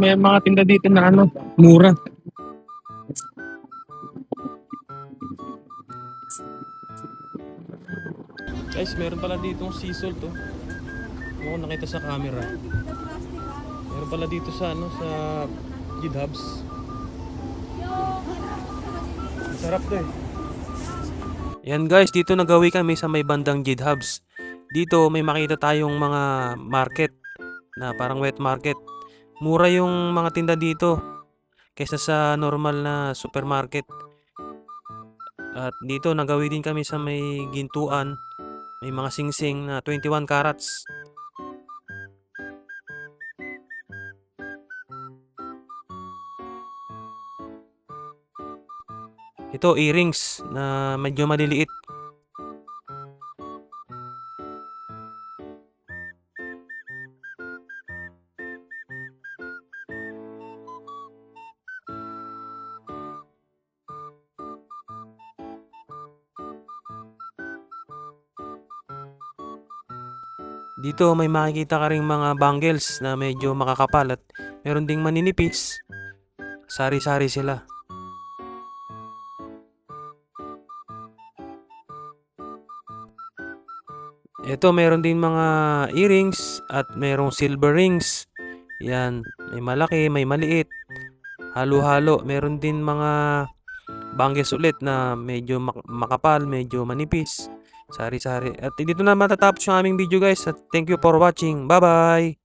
may mga tinda dito na ano, mura. Guys, meron pala ditong sea salt to. Mukhang nakita sa camera. Meron pala dito sa ano sa Gidhubs. Sarap to eh. Yan guys, dito nagawi kami sa may bandang Gidhubs. Dito may makita tayong mga market na parang wet market. Mura yung mga tinda dito kaysa sa normal na supermarket. At dito nagawi din kami sa may gintuan. May mga singsing na 21 carats. Ito earrings na medyo maliliit. Dito may makikita ka ring mga bangles na medyo makakapal at meron ding maninipis. Sari-sari sila. Ito meron din mga earrings at merong silver rings. Yan, may malaki, may maliit. Halo-halo, meron din mga bangles ulit na medyo mak- makapal, medyo manipis. Sari-sari. At dito na matatapos yung aming video guys. At thank you for watching. Bye-bye!